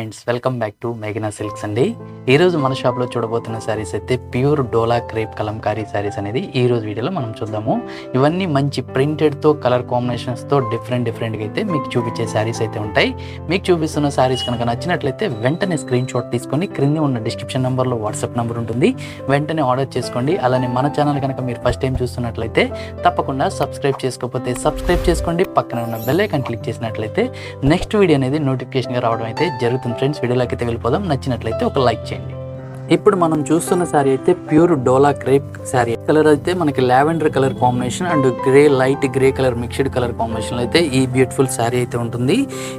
Friends welcome back to మేఘనా silks అండి. ఈరోజు మన షాప్లో చూడబోతున్న శారీస్ అయితే pure Dola crepe Kalamkari sarees అనేది ఈ రోజు వీడియోలో మనం చూద్దాము. ఇవన్నీ మంచి ప్రింటెడ్తో కలర్ కాంబినేషన్స్తో డిఫరెంట్ డిఫరెంట్గా అయితే మీకు చూపించే శారీస్ అయితే ఉంటాయి. మీకు చూపిస్తున్న శారీస్ కనుక నచ్చినట్లయితే వెంటనే స్క్రీన్ షాట్ తీసుకొని క్రింద ఉన్న డిస్క్రిప్షన్ నెంబర్లో వాట్సాప్ నెంబర్ ఉంటుంది. వెంటనే ఆర్డర్ చేసుకోండి. అలానే మన ఛానల్ కనుక మీరు ఫస్ట్ టైం చూస్తున్నట్లయితే తప్పకుండా సబ్స్క్రైబ్ చేసుకోకపోతే సబ్స్క్రైబ్ చేసుకోండి. పక్కన ఉన్న బెల్ ఐకాన్ క్లిక్ చేసినట్లయితే నెక్స్ట్ వీడియో అనేది నోటిఫికేషన్గా రావడం అయితే జరుగుతుంది. ఫ్రెండ్స్ వీడియోలోకి అయితే వెళ్ళిపోదాం. నచ్చినట్లయితే ఒక లైక్ చేయండి. ఇప్పుడు మనం చూస్తున్న శారీ అయితే pure Dola crepe saree colour అయితే మనకి lavender colour combination and grey light grey colour mixed colour combination అయితే ఈ బ్యూటిఫుల్ శారీ అయితే ఉంటుంది.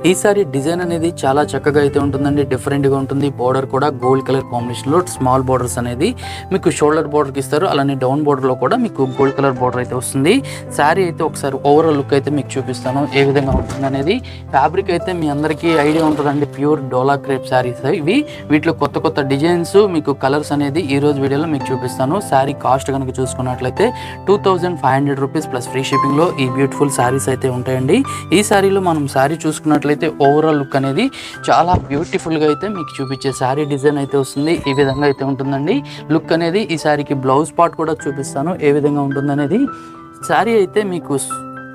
ఈ శారీ డిజైన్ అనేది చాలా చక్కగా అయితే ఉంటుందండి. డిఫరెంట్గా ఉంటుంది. బోర్డర్ కూడా గోల్డ్ కలర్ కాంబినేషన్లో స్మాల్ బోర్డర్స్ అనేది మీకు షోల్డర్ బోర్డర్కి ఇస్తారు. అలానే డౌన్ బార్డర్లో కూడా మీకు గోల్డ్ కలర్ బార్డర్ అయితే వస్తుంది. శారీ అయితే ఒకసారి ఓవరాల్ లుక్ అయితే మీకు చూపిస్తాను. ఏ విధంగా ఉంటుంది అనేది ఫ్యాబ్రిక్ అయితే మీ అందరికీ ఐడియా ఉంటుందండి. ప్యూర్ డోలా క్రేప్ శారీస్ ఇవి. వీటిలో కొత్త కొత్త డిజైన్స్ మీకు కలర్స్ అనేది ఈ రోజు వీడియోలో మీకు చూపిస్తాను. శారీ కాస్ట్ కనుక చూసుకున్నట్లయితే two thousand five hundred rupees plus free షిప్పింగ్లో ఈ బ్యూటిఫుల్ శారీస్ అయితే ఉంటాయండి. ఈ శారీలో మనం శారీ చూసుకున్నట్లయితే ఓవరాల్ లుక్ అనేది చాలా బ్యూటిఫుల్గా అయితే మీకు చూపించే శారీ డిజైన్ అయితే వస్తుంది. ఈ విధంగా అయితే ఉంటుందండి. లుక్ అనేది ఈ శారీకి బ్లౌజ్ పార్ట్ కూడా చూపిస్తాను. ఏ విధంగా ఉంటుందనేది. శారీ అయితే మీకు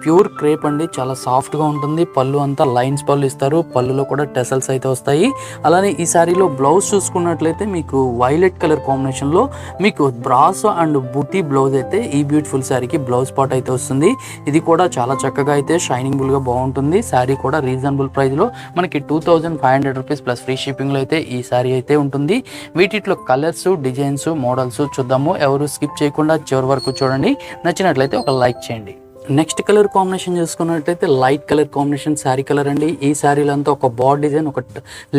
ప్యూర్ క్రేప్ అండి చాలా సాఫ్ట్గా ఉంటుంది. పళ్ళు అంతా లైన్స్ పళ్ళు ఇస్తారు. పళ్ళులో కూడా టెసల్స్ అయితే వస్తాయి. అలానే ఈ శారీలో బ్లౌజ్ చూసుకున్నట్లయితే మీకు వైలెట్ కలర్ కాంబినేషన్లో మీకు బ్రాస్ అండ్ బుటీ బ్లౌజ్ అయితే ఈ బ్యూటిఫుల్ శారీకి బ్లౌజ్ పార్ట్ అయితే వస్తుంది. ఇది కూడా చాలా చక్కగా అయితే షైనింగ్బుల్గా బాగుంటుంది. శారీ కూడా రీజనబుల్ ప్రైస్లో మనకి two thousand five hundred rupees plus free షిప్పింగ్లో అయితే ఈ శారీ అయితే ఉంటుంది. వీటిలో కలర్స్ డిజైన్స్ మోడల్స్ చూద్దాము. ఎవరు స్కిప్ చేయకుండా చివరి వరకు చూడండి. నచ్చినట్లయితే ఒక లైక్ చేయండి. నెక్స్ట్ కలర్ కాంబినేషన్ చూసుకున్నట్లయితే light colour combination saree colour అండి. ఈ శారీలో అంతా ఒక బాడ్ డిజైన్ ఒక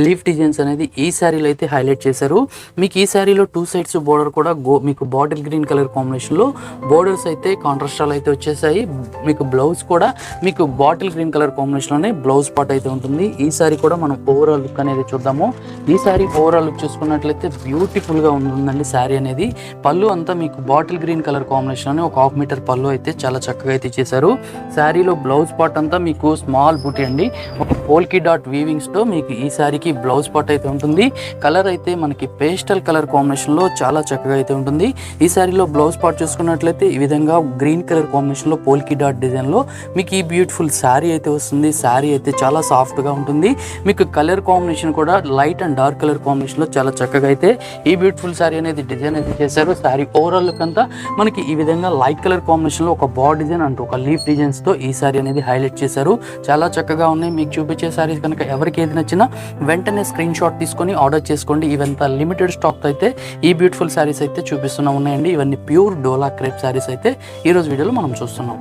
లీఫ్ డిజైన్స్ అనేది ఈ శారీలో అయితే హైలైట్ చేశారు. మీకు ఈ శారీలో టూ సైడ్స్ బోర్డర్ కూడా గో మీకు బాటిల్ గ్రీన్ కలర్ కాంబినేషన్లో బోర్డర్స్ అయితే కాంట్రాస్టాలు అయితే వచ్చేసాయి. మీకు బ్లౌజ్ కూడా మీకు బాటిల్ గ్రీన్ కలర్ కాంబినేషన్లోనే బ్లౌజ్ పార్ట్ అయితే ఉంటుంది. ఈ శారీ కూడా మనం ఓవరాల్ లుక్ అనేది చూద్దాము. ఈ శారీ ఓవరాల్ లుక్ చూసుకున్నట్లయితే బ్యూటిఫుల్గా ఉంటుందండి శారీ అనేది. పళ్ళు అంతా మీకు బాటిల్ గ్రీన్ కలర్ కాంబినేషన్లోనే ఒక హాఫ్ మీటర్ పళ్ళు అయితే చాలా చక్కగా అయితే ఇచ్చేసారు శారీలో బ్లౌజ్ పార్ట్ అంతా మీకు స్మాల్ బూటీ అండి. ఒక పోల్కి డాట్ వీవింగ్స్తో మీకు ఈ శారీకి బ్లౌజ్ పార్ట్ అయితే ఉంటుంది. కలర్ అయితే మనకి పేస్టల్ కలర్ కాంబినేషన్లో చాలా చక్కగా అయితే ఉంటుంది. ఈ శారీలో బ్లౌజ్ పార్ట్ చూసుకున్నట్లయితే ఈ విధంగా గ్రీన్ కలర్ కాంబినేషన్లో పోల్కి డాట్ డిజైన్లో మీకు ఈ బ్యూటిఫుల్ శారీ అయితే వస్తుంది. శారీ అయితే చాలా సాఫ్ట్గా ఉంటుంది. మీకు కలర్ కాంబినేషన్ కూడా లైట్ అండ్ డార్క్ కలర్ కాంబినేషన్లో చాలా చక్కగా అయితే ఈ బ్యూటిఫుల్ శారీ అనేది డిజైన్ అయితే చేశారు. శారీ ఓవరాల్ లుక్ అంతా మనకి ఈ విధంగా లైట్ కలర్ కాంబినేషన్లో ఒక బాడీ డిజైన్ అంటూ ఒక లీఫ్ డిజైన్స్తో ఈ సారీ అనేది హైలైట్ చేశారు. చాలా చక్కగా ఉన్నాయి. మీకు చూపించే సారీస్ కనుక ఎవరికి ఏది నచ్చినా వెంటనే స్క్రీన్ షాట్ తీసుకొని ఆర్డర్ చేసుకోండి. ఇవంతా లిమిటెడ్ స్టాక్ అయితే ఈ బ్యూటిఫుల్ శారీస్ అయితే చూపిస్తున్నా ఉన్నాయండి. ఇవన్నీ ప్యూర్ డోలా క్రేప్ శారీస్ అయితే ఈ రోజు వీడియోలో మనం చూస్తున్నాం.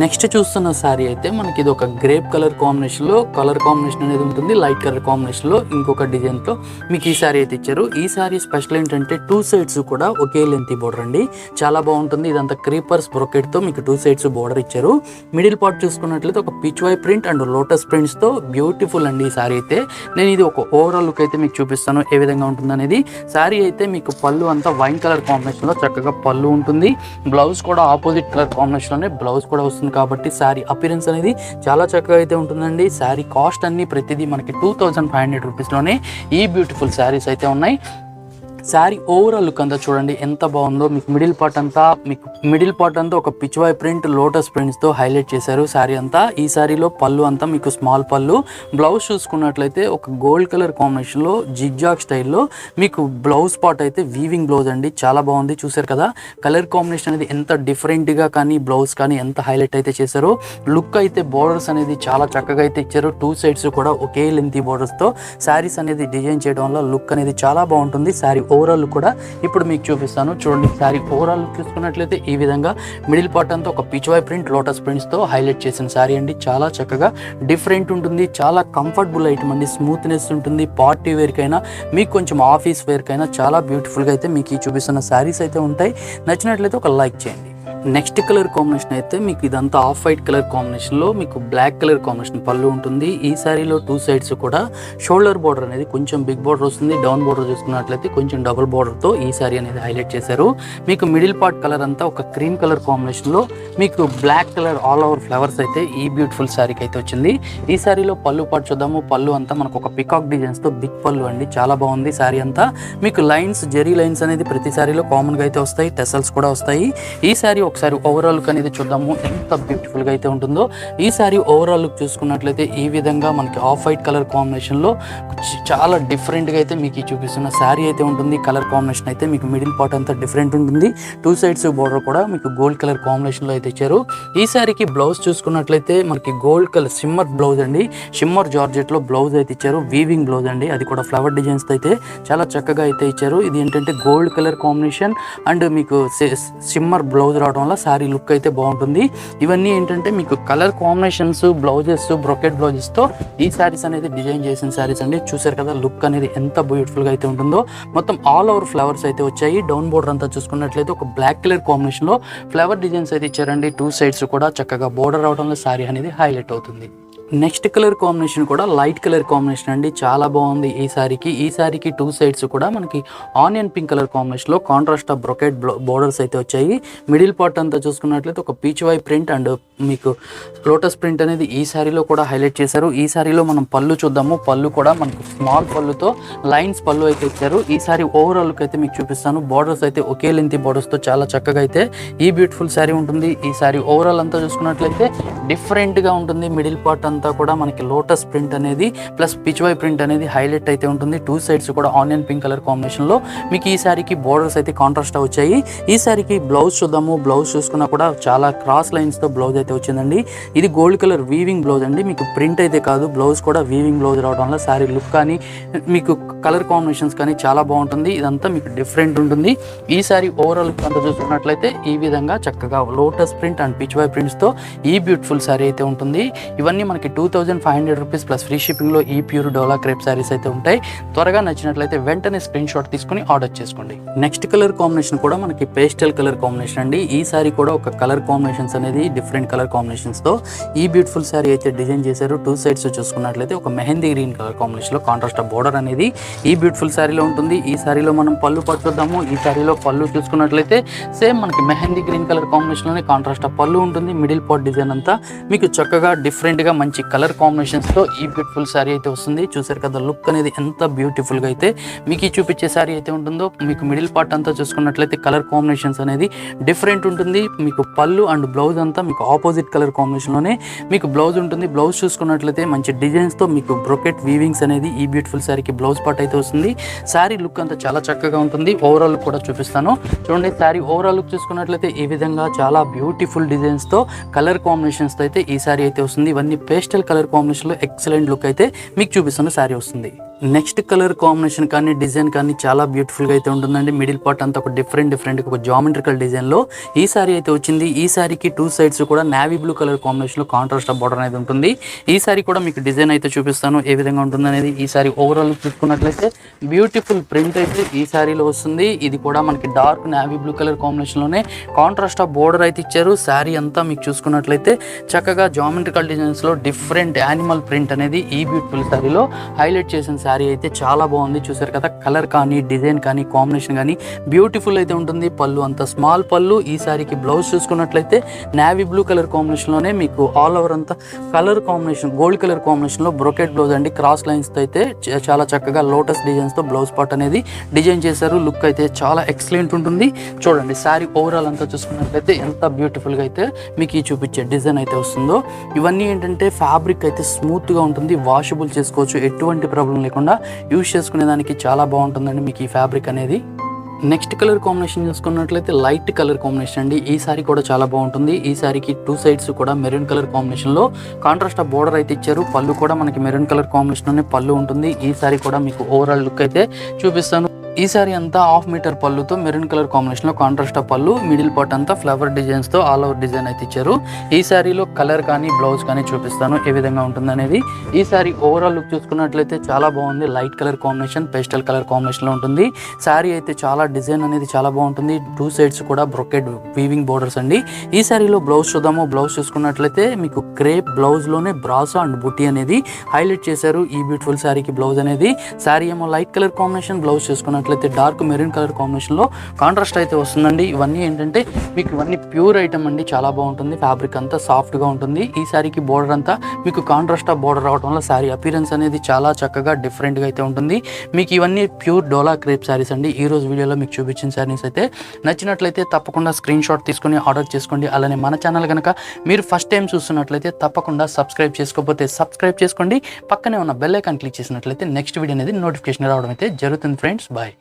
నెక్స్ట్ చూస్తున్న శారీ అయితే మనకి ఇది ఒక గ్రేప్ కలర్ కాంబినేషన్లో కలర్ కాంబినేషన్ అనేది ఉంటుంది లైట్ కలర్ కాంబినేషన్లో ఇంకొక డిజైన్తో మీకు ఈ శారీ అయితే ఇచ్చారు. ఈ శారీ స్పెషల్ ఏంటంటే టూ సైడ్స్ కూడా ఒకే లెంత్ బోర్డర్ అండి. చాలా బాగుంటుంది. ఇదంతా క్రీపర్స్ బ్రొకెట్తో మీకు టూ సైడ్స్ బోర్డర్ ఇచ్చారు. మిడిల్ పార్ట్ చూసుకున్నట్లయితే ఒక pitch why print and lotus ప్రింట్స్తో బ్యూటిఫుల్ అండి ఈ శారీ అయితే. నేను ఇది ఒక ఓవరాల్ లుక్ అయితే మీకు చూపిస్తాను ఏ విధంగా ఉంటుంది అనేది. శారీ అయితే మీకు పళ్ళు అంతా వైన్ కలర్ కాంబినేషన్లో చక్కగా పళ్ళు ఉంటుంది. బ్లౌజ్ కూడా ఆపోజిట్ కలర్ కాంబినేషన్లోనే బ్లౌజ్ కూడా వస్తుంది. కాబట్టి శారీ అపిరెన్స్ అనేది చాలా చక్కగా అయితే ఉంటుందండి. శారీ కాస్ట్ అన్ని ప్రతిదీ మనకి టూ థౌజండ్ ఫైవ్ హండ్రెడ్ రూపీస్లోనే ఈ బ్యూటిఫుల్ శారీస్ అయితే ఉన్నాయి. శారీ ఓవరాల్ లుక్ అంతా చూడండి ఎంత బాగుందో మీకు మిడిల్ పార్ట్ అంతా మీకు మిడిల్ పార్ట్ అంతా ఒక పిచ్వాయ్ ప్రింట్ లోటస్ ప్రింట్స్తో హైలైట్ చేశారు శారీ అంతా. ఈ శారీలో పళ్ళు అంతా మీకు స్మాల్ పళ్ళు. బ్లౌజ్ చూసుకున్నట్లయితే ఒక గోల్డ్ కలర్ కాంబినేషన్లో జిగ్జాగ్ స్టైల్లో మీకు బ్లౌజ్ పార్ట్ అయితే వీవింగ్ బ్లౌజ్ అండి. చాలా బాగుంది చూసారు కదా? కలర్ కాంబినేషన్ అనేది ఎంత డిఫరెంట్గా కానీ బ్లౌజ్ కానీ ఎంత హైలైట్ అయితే చేశారో లుక్ అయితే బోర్డర్స్ అనేది చాలా చక్కగా అయితే ఇచ్చారు. టూ సైడ్స్ కూడా ఒకే లెంతీ బోర్డర్స్తో శారీస్ అనేది డిజైన్ చేయడం వల్ల లుక్ అనేది చాలా బాగుంటుంది. శారీ ఓవరాల్ కూడా ఇప్పుడు మీకు చూపిస్తాను. చూడండి శారీ ఓవరాల్ చూసుకున్నట్లయితే ఈ విధంగా మిడిల్ పార్ట్ అంతా ఒక పిచ్వాయ్ ప్రింట్ లోటస్ ప్రింట్స్తో హైలైట్ చేసిన శారీ అండి. చాలా చక్కగా డిఫరెంట్ ఉంటుంది చాలా కంఫర్టబుల్ ఐటమ్ అండి. స్మూత్నెస్ ఉంటుంది పార్టీ వేర్కైనా మీకు కొంచెం ఆఫీస్ వేర్కైనా చాలా బ్యూటిఫుల్గా అయితే మీకు ఈ చూపిస్తున్న శారీస్ అయితే ఉంటాయి. నచ్చినట్లయితే ఒక లైక్ చేయండి. నెక్స్ట్ కలర్ కాంబినేషన్ అయితే మీకు ఇదంతా ఆఫ్ వైట్ కలర్ కాంబినేషన్లో మీకు బ్లాక్ కలర్ కాంబినేషన్ పళ్ళు ఉంటుంది. ఈ సారీలో టూ సైడ్స్ కూడా షోల్డర్ బోర్డర్ అనేది కొంచెం బిగ్ బోర్డర్ వస్తుంది. డౌన్ బార్డర్ చూసుకున్నట్లయితే కొంచెం డబుల్ బోర్డర్తో ఈ సారీ అనేది హైలైట్ చేశారు. మీకు మిడిల్ పార్ట్ కలర్ అంతా ఒక క్రీమ్ కలర్ కాంబినేషన్లో మీకు black colour all over flowers అయితే ఈ బ్యూటిఫుల్ శారీకి అయితే వచ్చింది. ఈ సారీలో పళ్ళు పాటు చూద్దాము. పళ్ళు అంతా మనకు ఒక పికాక్ డిజైన్స్తో బిగ్ పళ్ళు అండి. చాలా బాగుంది సారీ అంతా. మీకు లైన్స్ జెరీ లైన్స్ అనేది ప్రతి సారీలో కామన్గా అయితే వస్తాయి. టెసల్స్ కూడా వస్తాయి. ఈ సారీ ఒకసారి ఓవరాల్ లుక్ అనేది చూద్దాము ఎంత బ్యూటిఫుల్గా అయితే ఉంటుందో. ఈ సారీ ఓవరాల్ లుక్ చూసుకున్నట్లయితే ఈ విధంగా మనకి ఆఫ్ వైట్ కలర్ కాంబినేషన్లో చాలా డిఫరెంట్గా అయితే మీకు చూపిస్తున్న సారీ అయితే ఉంటుంది. కలర్ కాంబినేషన్ అయితే మీకు మిడిల్ పార్ట్ అంతా డిఫరెంట్ ఉంటుంది. టూ సైడ్స్ బోర్డర్ కూడా మీకు గోల్డ్ కలర్ కాంబినేషన్లో అయితే ఇచ్చారు. ఈ సారీకి బ్లౌజ్ చూసుకున్నట్లయితే మనకి గోల్డ్ కలర్ సిమ్మర్ బ్లౌజ్ అండి. షిమ్మర్ జార్జెట్లో బ్లౌజ్ అయితే ఇచ్చారు. వీవింగ్ బ్లౌజ్ అండి. అది కూడా ఫ్లవర్ డిజైన్స్ అయితే చాలా చక్కగా అయితే ఇచ్చారు. ఇది ఏంటంటే గోల్డ్ కలర్ కాంబినేషన్ అండ్ మీకు సిమ్మర్ బ్లౌజ్ రావడం వల్ల సారీ లుక్ అయితే బాగుంటుంది. ఇవన్నీ ఏంటంటే మీకు కలర్ కాంబినేషన్స్ బ్లౌజెస్ బ్రొకెట్ బ్లౌజెస్తో ఈ సారీస్ అనేది డిజైన్ చేసిన సారీస్ అండి. చూసారు కదా లుక్ అనేది ఎంత బ్యూటిఫుల్గా అయితే ఉంటుందో. మొత్తం ఆల్ ఓవర్ ఫ్లవర్స్ అయితే వచ్చాయి. డౌన్ బోర్డర్ అంతా చూసుకున్నట్లయితే ఒక బ్లాక్ కలర్ కాంబినేషన్లో ఫ్లవర్ డిజైన్స్ అయితే ఇచ్చారండి. టూ సైడ్స్ కూడా చక్కగా బోర్డర్ అవడంలో సారీ అనేది హైలైట్ అవుతుంది. నెక్స్ట్ కలర్ కాంబినేషన్ కూడా లైట్ కలర్ కాంబినేషన్ అండి. చాలా బాగుంది ఈ సారీకి. ఈ సారీకి టూ సైడ్స్ కూడా మనకి ఆనియన్ పింక్ కలర్ కాంబినేషన్లో కాంట్రాస్ట్ ఆఫ్ బ్రొకెట్ బోర్డర్స్ అయితే వచ్చాయి. మిడిల్ పార్ట్ అంతా చూసుకున్నట్లయితే ఒక పీచ్ వై ప్రింట్ అండ్ మీకు లోటస్ ప్రింట్ అనేది ఈ సారీలో కూడా హైలైట్ చేశారు. ఈ సారీలో మనం పళ్ళు చూద్దాము. పళ్ళు కూడా మనకు స్మాల్ పళ్ళుతో లైన్స్ పళ్ళు అయితే ఇచ్చారు. ఈ శారీ ఓవరాల్ అయితే మీకు చూపిస్తాను. బార్డర్స్ అయితే ఒకే లెంత్ బార్డర్స్తో చాలా చక్కగా అయితే ఈ బ్యూటిఫుల్ సారీ ఉంటుంది. ఈ శారీ ఓవరాల్ అంతా చూసుకున్నట్లయితే డిఫరెంట్గా ఉంటుంది. మిడిల్ పార్ట్ అంతా కూడా మనకి లోటస్ ప్రింట్ అనేది ప్లస్ పిచ్వై ప్రింట్ అనేది హైలైట్ అయితే ఉంటుంది. టూ సైడ్స్ కూడా ఆనియన్ పింక్ కలర్ కాంబినేషన్లో మీకు ఈ శారీకి బోర్డర్స్ అయితే కాంట్రాస్ట్ వచ్చాయి. ఈ శారీకి బ్లౌజ్ చూద్దాము. బ్లౌజ్ చూసుకున్నా కూడా చాలా క్రాస్ లైన్స్తో బ్లౌజ్ అయితే వచ్చిందండి. ఇది గోల్డ్ కలర్ వీవింగ్ బ్లౌజ్ అండి. మీకు ప్రింట్ అయితే కాదు బ్లౌజ్ కూడా వీవింగ్ బ్లౌజ్ రావడం వల్ల సారీ లుక్ కానీ మీకు కలర్ కాంబినేషన్స్ కానీ చాలా బాగుంటుంది. ఇదంతా మీకు డిఫరెంట్ ఉంటుంది. ఈ సారీ ఓవరాల్ లుక్ అంతా చూసుకున్నట్లయితే ఈ విధంగా చక్కగా lotus print and pitch why ప్రింట్స్తో ఈ బ్యూటిఫుల్ సారీ అయితే ఉంటుంది. ఇవన్నీ మనకి two thousand five hundred rupees plus free షిప్పింగ్లో ఈ ప్యూర్ డోలా క్రేప్ సారీస్ అయితే ఉంటాయి. త్వరగా నచ్చినట్లయితే వెంటనే స్క్రీన్ షాట్ తీసుకుని ఆర్డర్ చేసుకోండి. నెక్స్ట్ కలర్ కాంబినేషన్ కూడా మనకి పేస్టల్ కలర్ కాంబినేషన్ అండి. ఈ సారీ కూడా ఒక కలర్ కాంబినేషన్స్ అనేది డిఫరెంట్ కలర్ కలర్తో ఈ బ్యూటిఫుల్ సారీ అయితే డిజైన్ చేశారు. టూ సైడ్స్ చూసుకున్నట్లయితే ఒక మెహందీ గ్రీన్ కలర్ కాంబినేషన్లో కాంట్రాస్ట్ బోర్డర్ అనేది ఈ బ్యూటిఫుల్ శారీలో ఉంటుంది. ఈ శారీలో మనం పళ్ళు పట్టుకుందాము ఈ శారీలో పళ్ళు చూసుకున్నట్లయితే సేమ్ మనకి మెహందీ గ్రీన్ కలర్ కాంబినేషన్లోనే కాంట్రాస్ట్ పళ్ళు ఉంటుంది. మిడిల్ పార్ట్ డిజైన్ అంతా మీకు చక్కగా డిఫరెంట్గా మంచి కలర్ కాంబినేషన్స్తో ఈ బ్యూటిఫుల్ సారీ అయితే వస్తుంది. చూసారు కదా లుక్ అనేది ఎంత బ్యూటిఫుల్గా అయితే మీకు ఈ చూపించే సారీ అయితే ఉంటుందో మీకు మిడిల్ పార్ట్ అంతా చూసుకున్నట్లయితే కలర్ కాంబినేషన్స్ అనేది డిఫరెంట్ ఉంటుంది. మీకు పళ్ళు అండ్ బ్లౌజ్ అంతా మీకు ఆపోజిట్ ఆపోజిట్ కలర్ కాంబినేషన్లోనే మీకు బ్లౌజ్ ఉంటుంది. బ్లౌజ్ చూసుకున్నట్లయితే మంచి డిజైన్స్తో మీకు బ్రొకెట్ వీవింగ్స్ అనేది ఈ బ్యూటిఫుల్ సారీకి బ్లౌజ్ పార్ట్ అయితే వస్తుంది. సారీ లుక్ అంతా చాలా చక్కగా ఉంటుంది. ఓవరాల్ కూడా చూపిస్తాను. చూడండి సారీ ఓవరాల్ లుక్ చూసుకున్నట్లయితే ఈ విధంగా చాలా బ్యూటిఫుల్ డిజైన్స్తో కలర్ కాంబినేషన్స్తో అయితే ఈ సారీ అయితే వస్తుంది. ఇవన్నీ పేస్టల్ కలర్ కాంబినేషన్లో ఎక్సలెంట్ లుక్ అయితే మీకు చూపిస్తున్న సారీ వస్తుంది. నెక్స్ట్ కలర్ కాంబినేషన్ కానీ డిజైన్ కానీ చాలా బ్యూటిఫుల్గా అయితే ఉంటుందండి. మిడిల్ పార్ట్ అంతా ఒక డిఫరెంట్ డిఫరెంట్ ఒక జామెట్రికల్ డిజైన్లో ఈ సారీ అయితే వచ్చింది. ఈ శారీకి టూ సైడ్స్ కూడా నావీ బ్లూ కలర్ కాంబినేషన్లో కాంట్రాస్ట్ బార్డర్ అనేది ఉంటుంది. ఈ సారీ కూడా మీకు డిజైన్ అయితే చూపిస్తాను ఏ విధంగా ఉంటుంది అనేది ఈ సారీ ఓవరాల్ చూసుకున్నట్లయితే బ్యూటిఫుల్ ప్రింట్ అయితే ఈ సారీలో వస్తుంది. ఇది కూడా మనకి డార్క్ నావీ బ్లూ కలర్ కాంబినేషన్లోనే కాంట్రాస్ట్ ఆఫ్ బోర్డర్ అయితే ఇచ్చారు. సారీ అంతా మీకు చూసుకున్నట్లయితే చక్కగా జామెట్రికల్ డిజైన్స్లో డిఫరెంట్ యానిమల్ ప్రింట్ అనేది ఈ బ్యూటిఫుల్ శారీలో హైలైట్ చేసిన సారీ అయితే చాలా బాగుంది. చూసారు కదా కలర్ కానీ డిజైన్ కానీ కాంబినేషన్ కానీ బ్యూటిఫుల్ అయితే ఉంటుంది. పళ్ళు అంత స్మాల్ పళ్ళు. ఈ సారీకి బ్లౌజ్ చూసుకున్నట్లయితే నావీ బ్లూ కలర్ కాంబినేషన్లోనే మీకు ఆల్ ఓవర్ అంతా కలర్ కాంబినేషన్ గోల్డ్ కలర్ కాంబినేషన్లో బ్లౌజ్ అండి. క్రాస్ లైన్స్తో అయితే చాలా చక్కగా లోటస్ డిజైన్స్తో బ్లౌజ్ పార్ట్ అనేది డిజైన్ చేశారు. లుక్ అయితే చాలా ఎక్సలెంట్ ఉంటుంది. చూడండి సారీ ఓవరాల్ అంతా చూసుకున్నట్లయితే ఎంత బ్యూటిఫుల్గా అయితే మీకు ఈ చూపించే డిజైన్ అయితే వస్తుందో. ఇవన్నీ ఏంటంటే ఫ్యాబ్రిక్ అయితే స్మూత్గా ఉంటుంది. వాషబుల్ చేసుకోవచ్చు. ఎటువంటి ప్రాబ్లం లేకుండా యూజ్ చేసుకునే దానికి చాలా బాగుంటుందండి మీకు ఈ ఫ్యాబ్రిక్ అనేది. నెక్స్ట్ కలర్ కాంబినేషన్ చూసుకున్నట్లయితే లైట్ కలర్ కాంబినేషన్ అండి. ఈ సారీ కూడా చాలా బాగుంటుంది. ఈ సారీకి టూ సైడ్స్ కూడా మెరూన్ కలర్ కాంబినేషన్లో కాంట్రాస్ట్ ఆఫ్ బోర్డర్ అయితే ఇచ్చారు. పళ్ళు కూడా మనకి మెరూన్ కలర్ కాంబినేషన్లోనే పళ్ళు ఉంటుంది. ఈ సారీ కూడా మీకు ఓవరాల్ లుక్ అయితే చూపిస్తాను. ఈ సారీ అంతా హాఫ్ మీటర్ పళ్ళుతో మెరూన్ కలర్ కాంబినేషన్లో కాంట్రాస్ట్ పళ్ళు మిడిల్ పార్ట్ అంతా ఫ్లవర్ డిజైన్స్తో ఆల్ ఓవర్ డిజైన్ అయితే ఇచ్చారు. ఈ సారీలో కలర్ కానీ బ్లౌజ్ కానీ చూపిస్తాను ఏ విధంగా ఉంటుందనేది. ఈ సారీ ఓవరాల్ లుక్ చూసుకున్నట్లయితే చాలా బాగుంది. Light colour combination pastel colour కాంబినేషన్లో ఉంటుంది. సారీ అయితే చాలా డిజైన్ అనేది చాలా బాగుంటుంది. టూ సైడ్స్ కూడా బ్రొకెడ్ వీవింగ్ బోర్డర్స్ అండి. ఈ సారీలో బ్లౌజ్ చూద్దాము. బ్లౌజ్ చూసుకున్నట్లయితే మీకు క్రేప్ బ్లౌజ్లోనే బ్రాసా అండ్ బుట్టి అనేది హైలైట్ చేశారు. ఈ బ్యూటిఫుల్ సారీకి బ్లౌజ్ అనేది. సారీ ఏమో లైట్ కలర్ కాంబినేషన్ బ్లౌజ్ చూసుకున్నట్లయితే డార్క్ మెరూన్ కలర్ కాంబినేషన్లో కాంట్రాస్ట్ అయితే వస్తుందండి. ఇవన్నీ ఏంటంటే మీకు ఇవన్నీ ప్యూర్ ఐటమ్ అండి. చాలా బాగుంటుంది. ఫ్యాబ్రిక్ అంతా సాఫ్ట్గా ఉంటుంది. ఈ సారీకి బోర్డర్ అంతా మీకు కాంట్రాస్ట్ బోర్డర్ రావడం వల్ల సారీ అపీరెన్స్ అనేది చాలా చక్కగా డిఫరెంట్గా అయితే ఉంటుంది. మీకు ఇవన్నీ ప్యూర్ డోలా క్రేప్ సారీస్ అండి. ఈ రోజు వీడియోలో మీకు చూపించిన సారీస్ అయితే నచ్చినట్లయితే తప్పకుండా స్క్రీన్ షాట్ తీసుకొని ఆర్డర్ చేసుకోండి. అలానే మన ఛానల్ కనుక మీరు ఫస్ట్ టైం చూస్తున్నట్లయితే తప్పకుండా సబ్స్క్రైబ్ చేసుకోకపోతే సబ్స్క్రైబ్ చేసుకోండి. పక్కనే ఉన్న బెల్ ఐకాన్ క్లిక్ చేసినట్లయితే నెక్స్ట్ వీడియో అనేది నోటిఫికేషన్ రావడం అయితే జరుగుతుంది ఫ్రెండ్స్ బాయ్